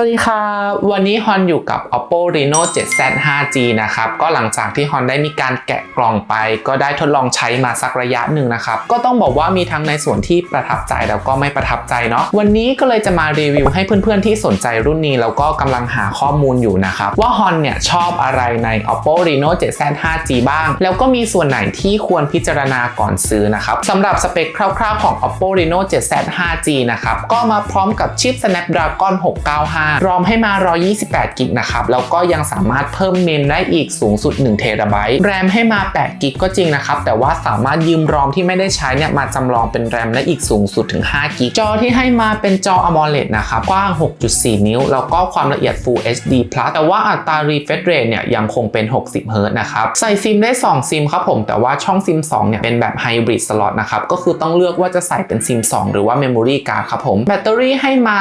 วัสดีครับวันนี้ฮอนอยู่กับ Oppo Reno 7Z 5G นะครับ ก็หลังจากที่ฮอนได้มีการแกะกล่องไป ก็ได้ทดลองใช้มาสักระยะหนึ่งนะครับ ก็ต้องบอกว่ามีทั้งในส่วนที่ประทับใจแล้วก็ไม่ประทับใจเนาะ วันนี้ก็เลยจะมารีวิวให้เพื่อนๆที่สนใจรุ่นนี้ แล้วก็กำลังหาข้อมูลอยู่นะครับ ว่าฮอนเนี่ยชอบอะไรใน Oppo Reno 7Z 5G บ้าง แล้วก็มีส่วนไหนที่ควรพิจารณาก่อนซื้อนะครับสำหรับสเปคคร่าวๆของ Oppo Reno 7Z 5G นะครับ ก็มาพร้อมกับชิป Snapdragon 695รอมให้มา 128 กิกนะครับ แล้วก็ยังสามารถเพิ่มเมมได้อีกสูงสุด1เทราไบต์แรมให้มา 8 กิกก็จริงนะครับ แต่ว่าสามารถยืมรอมที่ไม่ได้ใช้เนี่ยมาจำลองเป็นแรมได้อีกสูงสุดถึง 5 กิก จอที่ให้มาเป็นจอ AMOLED นะครับ กว้าง 6.4 นิ้ว แล้วก็ความละเอียด Full HD Plus แต่ว่าอัตรา refresh rate เนี่ยยังคงเป็น 60 Hz นะครับ ใส่ซิมได้ 2 ซิมครับผม แต่ว่าช่องซิม 2 เนี่ยเป็นแบบ Hybrid Slot นะครับ ก็คือต้องเลือกว่าจะใส่เป็นซิม 2 หรือว่า Memory Card ครับผม แบตเตอรี่ให้มา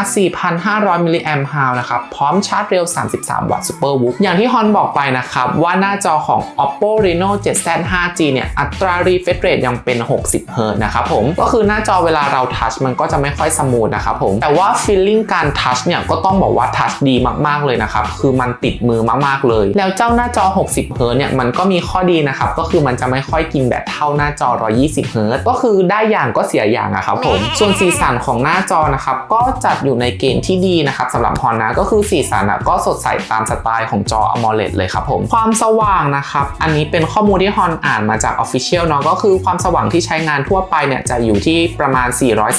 4,500มิลลิแอมป์าวนะครับ พร้อมชาร์จเร็ว 33 วัตต์ Super w o o อย่างที่ฮอนบอกไปนะครับ ว่าหน้าจอของ Oppo Reno 7Z 5G เนี่ย อัตรา refresh rate ยังเป็น 60 Hz นะครับผม ก็คือหน้าจอเวลาเราทัชมันก็จะไม่ค่อยสมูทนะครับผม แต่ว่า feeling การทัชเนี่ย ก็ต้องบอกว่าทัชดีมากๆเลยนะครับ คือมันติดมือมากๆเลย แล้วเจ้าหน้าจอ 60 Hz เนี่ย มันก็มีข้อดีนะครับ ก็คือมันจะไม่ค่อยกินแบตเท่าหน้าจอ 120 Hz ก็คือได้อย่างก็เสียอย่างอะครับผม ส่วนสีสันของหน้าจอนะครับ ก็จัดอยู่ในเกณฑ์ที่ดีนะครับสำหรับฮอนนะก็คือสีสันอะก็สดใสตามสไตล์ของจอ AMOLED เลยครับผมความสว่างนะครับ อันนี้เป็นข้อมูลที่ฮอนอ่านมาจาก Official เนาะก็คือความสว่างที่ใช้งานทั่วไปเนี่ยจะอยู่ที่ประมาณ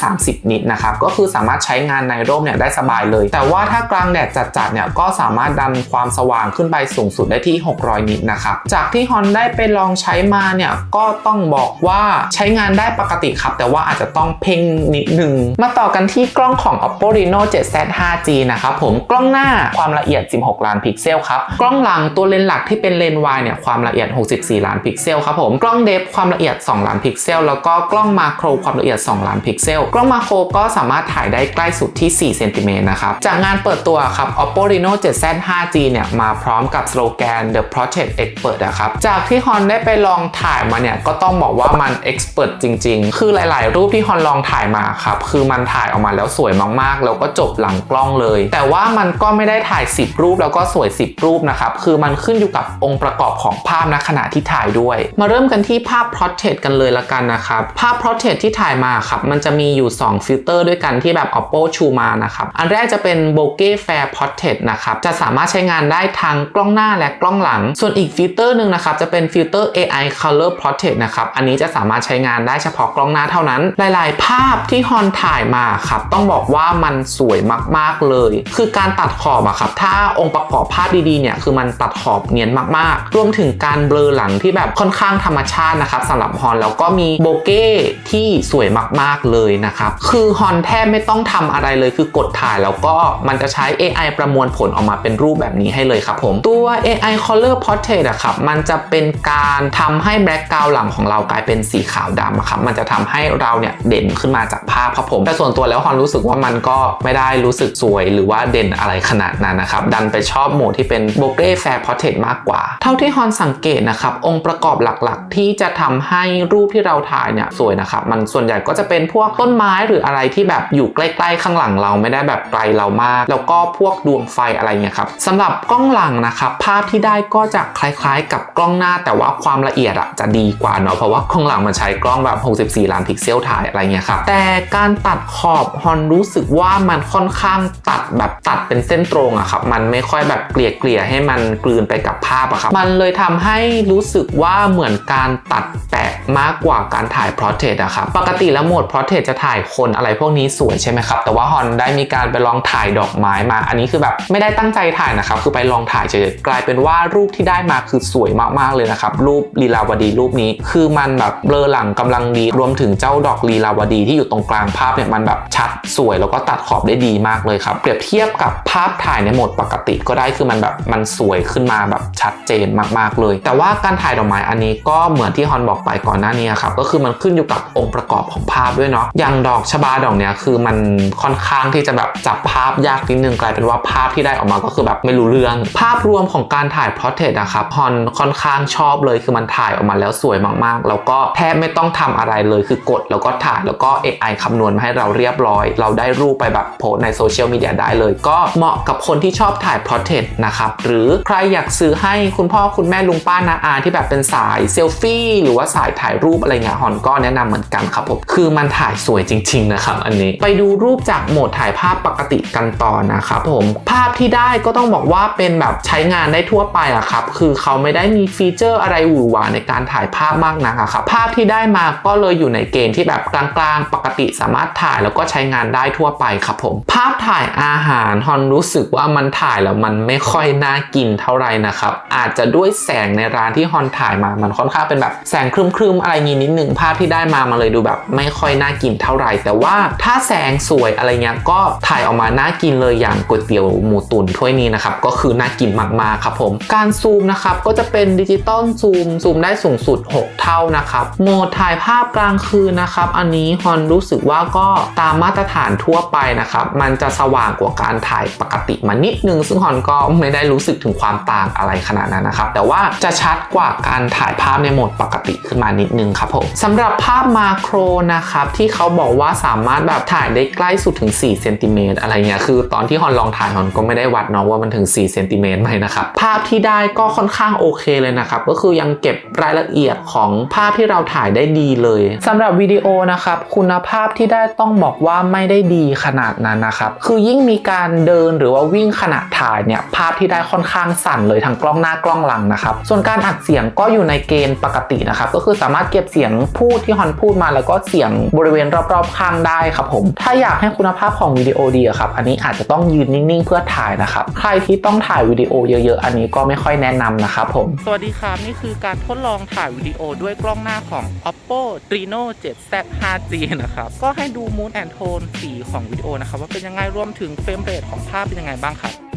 430 นิตนะครับก็คือสามารถใช้งานในร่มเนี่ยได้สบายเลย แต่ว่าถ้ากลางแดดจัดๆเนี่ยก็สามารถดันความสว่างขึ้นไปสูงสุดได้ที่ 600 นิตนะครับจากที่ฮอนได้ไปลองใช้มาเนี่ยก็ต้องบอกว่าใช้งานได้ปกติครับ แต่ว่าอาจจะต้องเพ่งนิดนึง มาต่อกันที่กล้องของ Oppo Reno 7Z 5G นะครับผมกล้องหน้าความละเอียด 16 ล้านพิกเซลครับกล้องหลังตัวเลนส์หลักที่เป็นเลนส์วายเนี่ยความละเอียด 64 ล้านพิกเซลครับผมกล้องเดฟความละเอียด 2 ล้านพิกเซลแล้วก็กล้องมาโครความละเอียด 2 ล้านพิกเซลกล้องมาโครก็สามารถถ่ายได้ใกล้สุดที่ 4 เซนติเมตรนะครับจากงานเปิดตัวครับ Oppo Reno 7Z 5G เนี่ยมาพร้อมกับสโลแกน The Project Expert นะครับจากที่ฮอนได้ไปลองถ่ายมาเนี่ยก็ต้องบอกว่ามัน Expert จริง ๆ คือหลาย ๆ รูปที่ฮอนลองถ่ายมาครับคือมันถ่ายออกมาแล้วสวยมากๆ แล้วก็จบหลังกล้องเลยแต่แต่ว่ามันก็ไม่ได้ถ่าย 10 รูปแล้วก็สวย 10 รูปนะครับ คือมันขึ้นอยู่กับองค์ประกอบของภาพณขณะที่ถ่ายด้วย มาเริ่มกันที่ภาพ Portrait กันเลยละกันนะครับ ภาพ Portrait ที่ถ่ายมาครับ มันจะมีอยู่ 2 ฟิลเตอร์ด้วยกันที่แบบ Oppo ชูมานะครับ อันแรกจะเป็น Bokeh Fair Portrait นะครับ จะสามารถใช้งานได้ทั้งกล้องหน้าและกล้องหลัง ส่วนอีกฟิลเตอร์หนึ่งนะครับ จะเป็นฟิลเตอร์ AI Color Portrait นะครับ อันนี้จะสามารถใช้งานได้เฉพาะกล้องหน้าเท่านั้น หลาย ๆ ภาพที่ฮอนถ่ายมาครับ ต้องบอกว่ามันสวยมาก ๆ เลยคือการตัดขอบอะครับ ถ้าองค์ประกอบภาพดีๆเนี่ยคือมันตัดขอบเนียนมากๆ รวมถึงการเบลอหลังที่แบบค่อนข้างธรรมชาตินะครับสำหรับฮอนแล้วก็มีโบเก้ที่สวยมากๆเลยนะครับ คือฮอนแทบไม่ต้องทำอะไรเลยคือกดถ่ายแล้วก็มันจะใช้ AI ประมวลผลออกมาเป็นรูปแบบนี้ให้เลยครับผม ตัว AI Color Portrait อะครับ มันจะเป็นการทำให้แบล็กกราวด์หลังของเรากลายเป็นสีขาวดำครับมันจะทำให้เราเนี่ยเด่นขึ้นมาจากภาพครับผมแต่ส่วนตัวแล้วฮอนรู้สึกว่ามันก็ไม่ได้รู้สึกสวยหรือว่าเด่นอะไรขนาดนั้นนะครับ ดันไปชอบโหมดที่เป็นโบเก้แฟร์พอร์เทรตมากกว่า เท่าที่ฮอนสังเกตนะครับ องค์ประกอบหลักๆ ที่จะทำให้รูปที่เราถ่ายเนี่ยสวยนะครับ มันส่วนใหญ่ก็จะเป็นพวกต้นไม้หรืออะไรที่แบบอยู่ใกล้ๆข้างหลังเราไม่ได้แบบไกลเรามาก แล้วก็พวกดวงไฟอะไรเงี้ยครับสำหรับกล้องหลังนะครับ ภาพที่ได้ก็จะคล้ายๆ กับกล้องหน้า แต่ว่าความละเอียดอะจะดีกว่าเนาะเพราะว่ากล้องหลังมันใช้กล้องแบบ 64 ล้านพิกเซลถ่ายอะไรเงี้ยครับแต่การตัดขอบฮอนรู้สึกว่ามันค่อนข้างตัดแบบตัดเป็นเส้นตรงอะครับ มันไม่ค่อยแบบเกลี่ยเกลี่ยให้มันกลืนไปกับภาพอะครับ มันเลยทำให้รู้สึกว่าเหมือนการตัดแป มากกว่าการถ่ายพรอเทรตอะครับปกติแล้วโหมดพรอเทรตจะถ่ายคนอะไรพวกนี้สวยใช่ไหมครับแต่ว่าฮอนได้มีการไปลองถ่ายดอกไม้มา อันนี้คือแบบไม่ได้ตั้งใจถ่ายนะครับคือไปลองถ่ายเฉยๆกลายเป็นว่ารูปที่ได้มาคือสวยมากๆเลยนะครับรูปลีลาวดีรูปนี้ คือมันแบบเบลอหลังกำลังดีรวมถึงเจ้าดอกลีลาวดีที่อยู่ตรงกลางภาพเนี่ยมันแบบชัดสวยแล้วก็ตัดขอบได้ดีมากเลยครับเปรียบเทียบกับภาพถ่ายในโหมดปกติก็ได้คือมันแบบมันสวยขึ้นมาแบบชัดเจนมากๆเลย แต่ว่าการถ่ายดอกไม้อันนี้ก็เหมือนที่ฮอนบอกไปก่อนหน้านี้ครับก็คือมันขึ้นอยู่กับองค์ประกอบของภาพด้วยเนาะอย่างดอกชบาดอกเนี้ยคือมันค่อนข้างที่จะแบบจับภาพยากนิดนึงกลายเป็นว่าภาพที่ได้ออกมาก็คือแบบไม่รู้เรื่อง ภาพรวมของการถ่ายพรอเทรตนะครับฮอนค่อนข้างชอบเลยคือมันถ่ายออกมาแล้วสวยมากๆ แล้วก็แทบไม่ต้องทำอะไรเลยคือกดแล้วก็ถ่ายแล้วก็ AI คำนวณมาให้เราเรียบร้อย เราได้รูปไปแบบโพสในโซเชียลมีเดียได้เลย ก็เหมาะกับคนที่ชอบถ่าย portrait นะครับหรือใครอยากซื้อให้คุณพ่อคุณแม่ลุงป้านาอาที่แบบเป็นสายเซลฟี่หรือว่าสายถ่ายายรูปอะไรเงี้ยฮอนก็แนะนำเหมือนกันครับผมคือมันถ่ายสวยจริง ๆ นะครับ อันนี้ไปดูรูปจากโหมดถ่ายภาพปกติกันต่อนะครับผมภาพที่ได้ก็ต้องบอกว่าเป็นแบบใช้งานได้ทั่วไปอะครับคือเขาไม่ได้มีฟีเจอร์อะไรหวือหวาในการถ่ายภาพมากนักอะครับภาพที่ได้มาก็เลยอยู่ในเกณฑ์ที่แบบกลางๆ ปกติสามารถถ่ายแล้วก็ใช้งานได้ทั่วไปครับผม ภาพถ่ายอาหารฮอนรู้สึกว่ามันถ่ายแล้วมันไม่ค่อยน่ากินเท่าไหร่นะครับอาจจะด้วยแสงในร้านที่ฮอนถ่ายมามันค่อนข้างเป็นแบบแสงครึมๆอะไรงี้นิดนึงภาพที่ได้มามาเลยดูแบบไม่ค่อยน่ากินเท่าไหร่ แต่ว่าถ้าแสงสวยอะไรเงี้ยก็ถ่ายออกมาน่ากินเลยอย่างก๋วยเตี๋ยวหมูตุ๋นถ้วยนี้นะครับก็คือน่ากินมากๆครับผมการซูมนะครับก็จะเป็นดิจิตอลซูมซูมได้สูงสุด 6 เท่านะครับโหมดถ่ายภาพกลางคืนนะครับอันนี้ฮอนรู้สึกว่าก็ตามมาตรฐานทั่วไปนะครับมันจะสว่างกว่าการถ่ายปกติมานิดนึง ซึ่งฮอนก็ไม่ได้รู้สึกถึงความต่างอะไรขนาดนั้นนะครับแต่ว่าจะชัดกว่าการถ่ายภาพในโหมดปกติขึ้นมานิดนึงครับผมสำหรับภาพมาโครนะครับที่เขาบอกว่าสามารถแบบถ่ายได้ใกล้สุดถึง4เซนติเมตรอะไรเงี้ยคือตอนที่ฮอนลองถ่ายฮอนก็ไม่ได้วัดเนาะว่ามันถึง4เซนติเมตรไหมนะครับภาพที่ได้ก็ค่อนข้างโอเคเลยนะครับก็คือยังเก็บรายละเอียดของภาพที่เราถ่ายได้ดีเลยสำหรับวิดีโอนะครับคุณภาพที่ได้ต้องบอกว่าไม่ได้ดีขนาดนั้นนะครับคือยิ่งมีการเดินหรือว่าวิ่งขณะถ่ายเนี่ยภาพที่ได้ค่อนข้างสั่นเลยทั้งกล้องหน้ากล้องหลังนะครับส่วนการอัดเสียงก็อยู่ในเกณฑ์ปกตินะครับก็คือสาามารถเก็บเสียงพูดที่ฮอนพูดมาแล้วก็เสียงบริเวณรอบๆข้างได้ครับผม ถ้าอยากให้คุณภาพของวิดีโอดีอะครับ อันนี้อาจจะต้องยืนนิ่งๆ เพื่อถ่ายนะครับ ใครที่ต้องถ่ายวิดีโอเยอะๆ อันนี้ก็ไม่ค่อยแนะนำนะครับผม สวัสดีครับนี่คือการทดลองถ่ายวิดีโอด้วยกล้องหน้าของ oppo reno 7z 5g นะครับ ก็ให้ดู mood and tone สีของวิดีโอนะครับว่าเป็นยังไงรวมถึงเฟรมเรทของภาพเป็นยังไงบ้างครับ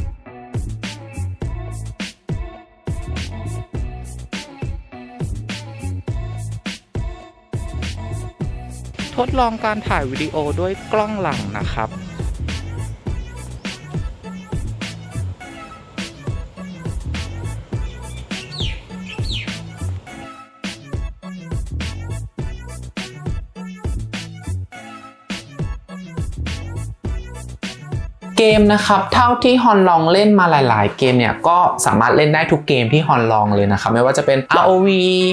ทดลองการถ่ายวิดีโอด้วยกล้องหลังนะครับ เกมนะครับเท่าที่ฮอนลองเล่นมาหลาย ๆ เกมเนี่ยก็สามารถเล่นได้ทุกเกมที่ฮอนลองเลยนะครับไม่ว่าจะเป็น ROV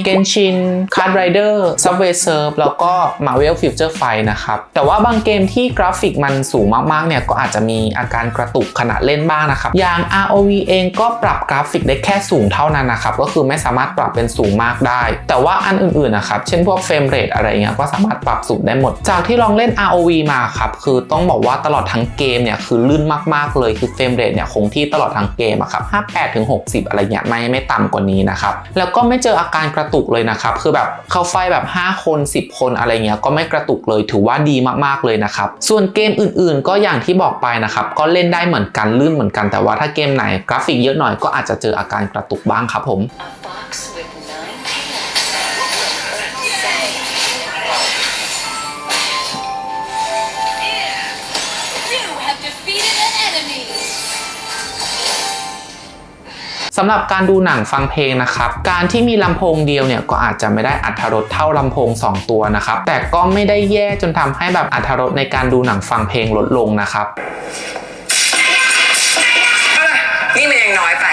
Genshin Card Rider Subway Surf แล้วก็ Marvel Future Fight นะครับแต่ว่าบางเกมที่กราฟิกมันสูงมาก ๆ เนี่ยก็อาจจะมีอาการกระตุกขณะเล่นบ้างนะครับอย่าง ROV เองก็ปรับกราฟิกได้แค่สูงเท่านั้นนะครับก็คือไม่สามารถปรับเป็นสูงมากได้ แต่ว่าอันอื่น ๆ นะครับเช่นพวกเฟรมเรทอะไรเงี้ยก็สามารถปรับสูงได้หมด จากที่ลองเล่น ROV มาครับคือต้องบอกว่าตลอดทั้งเกมเนี่ยคือลื่นมากๆเลยคือเฟรมเรทเนี่ยคงที่ตลอดทั้งเกมอะครับ58ถึง60 อะไรเงี้ยไม่ไม่ต่ำกว่านี้นะครับ แล้วก็ไม่เจออาการกระตุกเลยนะครับ คือแบบเข้าไฟแบบ 5 คน 10 คนอะไรเงี้ยก็ไม่กระตุกเลยถือว่าดีมากๆเลยนะครับ ส่วนเกมอื่นๆ ก็อย่างที่บอกไปนะครับ ก็เล่นได้เหมือนกันลื่นเหมือนกันแต่ว่าถ้าเกมไหนกราฟิกเยอะหน่อยก็อาจจะเจออาการกระตุกบ้างครับผม สำหรับการดูหนังฟังเพลงนะครับ การที่มีลำโพงเดียวเนี่ยก็อาจจะไม่ได้อัธรสเท่าลำโพง 2 ตัวนะครับ แต่ก็ไม่ได้แย่จนทำให้แบบอัธรสในการดูหนังฟังเพลงลดลงนะครับ นี่มันยังน้อยไป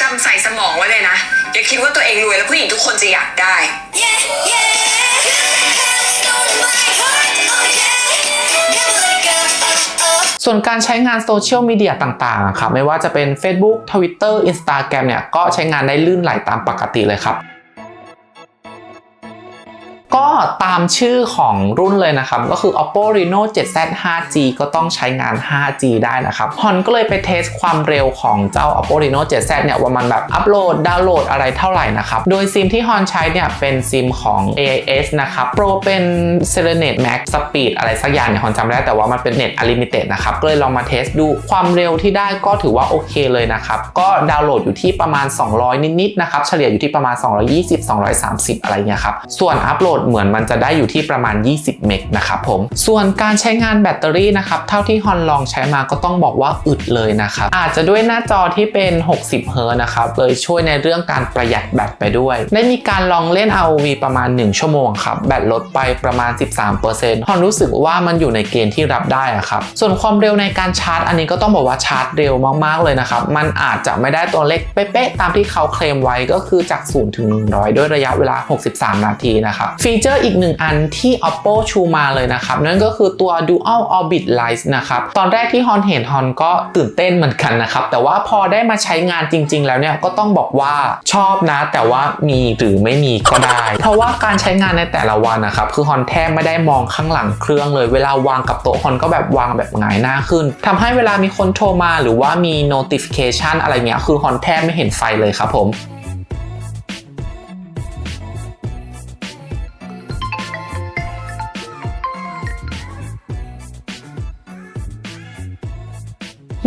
จำใส่สมองไว้เลยนะ อย่าคิดว่าตัวเองรวยแล้วผู้หญิงทุกคนจะอยากได้ Yeah, yeah. ส่วนการใช้งานโซเชียลมีเดียต่างๆครับไม่ว่าจะเป็น Facebook Twitter Instagram เนี่ยก็ใช้งานได้ลื่นไหลตามปกติเลยครับ ก็ตามชื่อของรุ่นเลยนะครับ ก็คือ oppo reno 7z 5g ก็ต้องใช้งาน 5g ได้นะครับฮอนก็เลยไปเทสความเร็วของเจ้า oppo reno 7z เนี่ยว่ามันแบบอัปโหลดดาวน์โหลดอะไรเท่าไหร่นะครับ โดยซิมที่ฮอนใช้เนี่ยเป็นซิมของ AIS นะครับ Pro เป็น Serenet Max Speed อะไรสักอย่างเนี่ยฮอนจำไม่ได้แต่ว่ามันเป็นเน็ต Unlimited นะครับก็เลยลองมาเทสดูความเร็วที่ได้ก็ถือว่าโอเคเลยนะครับ ก็ดาวน์โหลดอยู่ที่ประมาณ 200 นิดๆนะครับเฉลี่ยอยู่ที่ประมาณ 220 230 อะไรเงี้ยครับส่วนอัปโหลดเหมือนมันจะได้อยู่ที่ประมาณ 20 เมกนะครับผม ส่วนการใช้งานแบตเตอรี่นะครับ เท่าที่ฮอนลองใช้มาก็ต้องบอกว่าอึดเลยนะครับ อาจจะด้วยหน้าจอที่เป็น 60เฮิร์ตนะครับ เลยช่วยในเรื่องการประหยัดแบตไปด้วย ได้มีการลองเล่น ROV ประมาณ 1 ชั่วโมงครับ แบตลดไปประมาณ 13%ฮอนรู้สึกว่ามันอยู่ในเกณฑ์ที่รับได้อะครับ ส่วนความเร็วในการชาร์จ อันนี้ก็ต้องบอกว่าชาร์จเร็วมากๆเลยนะครับ มันอาจจะไม่ได้ตัวเลขเป๊ะๆตามที่เขาเคลมไว้ก็คือจาก0ถึง100 ด้วยระยะเวลา 63 นาทีนะครับฟีีเจอร์อีกหนึ่งอันที่ Oppo ชูมาเลยนะครับ นั่นก็คือตัว Dual Orbit Light นะครับ ตอนแรกที่ฮอนเห็นฮอนก็ตื่นเต้นเหมือนกันนะครับ แต่ว่าพอได้มาใช้งานจริง ๆ แล้วเนี่ยก็ต้องบอกว่าชอบนะ แต่ว่ามีหรือไม่มีก็ได้ เพราะว่าการใช้งานในแต่ละวันนะครับ คือฮอนแทบไม่ได้มองข้างหลังเครื่องเลย เวลาวางกับโต๊ะฮอนก็แบบวางแบบหงายหน้าขึ้นทำให้เวลามีคนโทรมาหรือว่ามี notification อะไรเงี้ยคือฮอนแทบไม่เห็นไฟเลยครับผม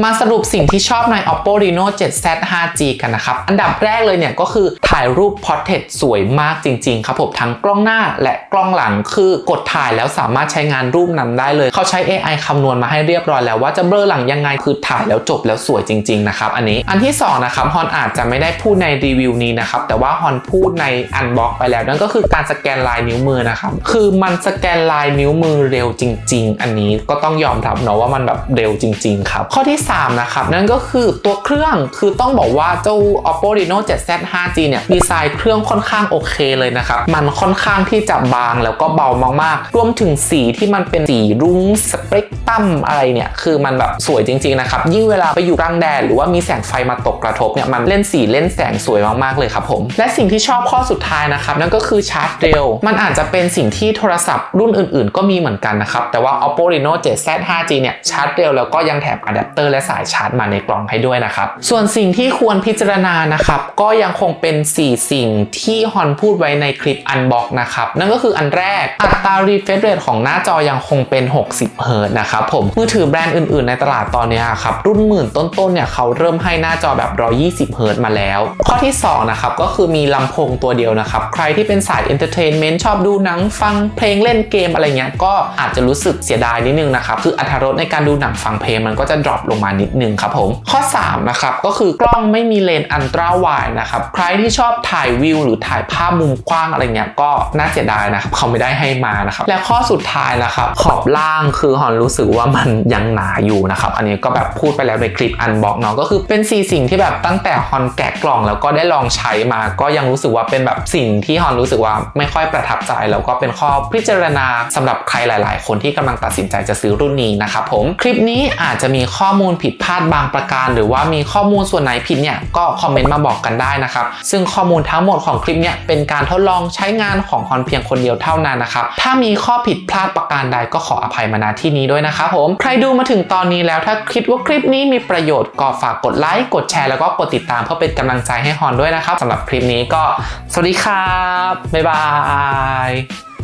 มาสรุปสิ่งที่ชอบใน Oppo Reno 7Z 5G กันนะครับ อันดับแรกเลยเนี่ยก็คือถ่ายรูป Portrait สวยมากจริง ๆ ครับผมทั้งกล้องหน้าและกล้องหลังคือกดถ่ายแล้วสามารถใช้งานรูปนำได้เลย เขาใช้ AI คำนวณมาให้เรียบร้อยแล้วว่าจะเบลอหลังยังไงคือถ่ายแล้วจบแล้วสวยจริง ๆ นะครับ อันนี้อันที่ 2 นะครับฮอนอาจจะไม่ได้พูดในรีวิวนี้นะครับ แต่ว่าฮอนพูดในอันบ็อกไปแล้ว นั่นก็คือการสแกนลายนิ้วมือนะครับคือมันสแกนลายนิ้วมือเร็วจริง ๆ อันนี้ก็ต้องยอมรับเนาะว่ามันแบบเร็วจริง ๆ ครับข้อที่3 นะครับ นั่นก็คือตัวเครื่องคือต้องบอกว่าเจ้า Oppo Reno 7Z 5G เนี่ยดีไซน์เครื่องค่อนข้างโอเคเลยนะครับ มันค่อนข้างที่จะบางแล้วก็เบามากๆ รวมถึงสีที่มันเป็นสีรุ้งสเปกตรัมอะไรเนี่ย คือมันแบบสวยจริง ๆ นะครับ ยิ่งเวลาไปอยู่กลางแดดหรือว่ามีแสงไฟมาตกกระทบเนี่ยมันเล่นสีเล่นแสงสวยมากๆเลยครับผมและสิ่งที่ชอบข้อสุดท้ายนะครับนั่นก็คือชาร์จเร็ว มันอาจจะเป็นสิ่งที่โทรศัพท์รุ่นอื่น ๆ ก็มีเหมือนกันนะครับแต่ว่า Oppo Reno 7Z 5G เนี่ยชาร์จเร็วแล้วก็ยังแถมอะแดปเตอร์และสายชาร์จมาในกล่องให้ด้วยนะครับ ส่วนสิ่งที่ควรพิจารณานะครับ ก็ยังคงเป็น 4 สิ่งที่ฮอนพูดไว้ในคลิปอันบอกนะครับนั่นก็คืออันแรกอัตรา refresh rate ของหน้าจอยังคงเป็น 60เฮิร์ตซ์นะครับผมมือถือแบรนด์อื่นๆ ในตลาดตอนนี้ครับรุ่นหมื่นต้นๆเนี่ยเขาเริ่มให้หน้าจอแบบ 120เฮิร์ตซ์มาแล้ว ข้อที่2นะครับก็คือมีลำโพงตัวเดียวนะครับใครที่เป็นสาย entertainment ชอบดูหนังฟังเพลงเล่นเกมอะไรเงี้ยก็อาจจะรู้สึกเสียดายนิดนึงนะครับคืออรรถรสในการดูหนังฟังเพลงมันก็จะดรอปลงมานิดนึงครับผม ข้อ 3 นะครับ ก็คือกล้องไม่มีเลนส์อันตราไวด์นะครับ ใครที่ชอบถ่ายวิวหรือถ่ายภาพมุมกว้างอะไรเงี้ยก็น่าเสียดายนะครับเขาไม่ได้ให้มานะครับ และข้อสุดท้ายนะครับ ขอบล่างคือฮอนรู้สึกว่ามันยังหนาอยู่นะครับ อันนี้ก็แบบพูดไปแล้วในคลิปอันบอกเนาะก็คือเป็นสี่สิ่งที่แบบตั้งแต่ฮอนแกะกล่องแล้วก็ได้ลองใช้มา ก็ยังรู้สึกว่าเป็นแบบสิ่งที่ฮอนรู้สึกว่าไม่ค่อยประทับใจแล้วก็เป็นข้อพิจารณาสำหรับใครหลาย ๆ คนที่กำลังตัดสินใจจะซื้อรุ่นนี้นะครับผมคลิปนี้อาจจะมีข้อมูลผิดพลาดบางประการ หรือว่ามีข้อมูลส่วนไหนผิดเนี่ยก็คอมเมนต์มาบอกกันได้นะครับซึ่งข้อมูลทั้งหมดของคลิปเนี่ยเป็นการทดลองใช้งานของฮอนเพียงคนเดียวเท่านั้นนะครับถ้ามีข้อผิดพลาดประการใดก็ขออภัยมาณที่นี้ด้วยนะครับผมใครดูมาถึงตอนนี้แล้วถ้าคิดว่าคลิปนี้มีประโยชน์ก็ฝากกดไลค์กดแชร์แล้วก็กดติดตามเพื่อเป็นกำลังใจให้ฮอนด้วยนะครับสำหรับคลิปนี้ก็สวัสดีครับบ๊ายบาย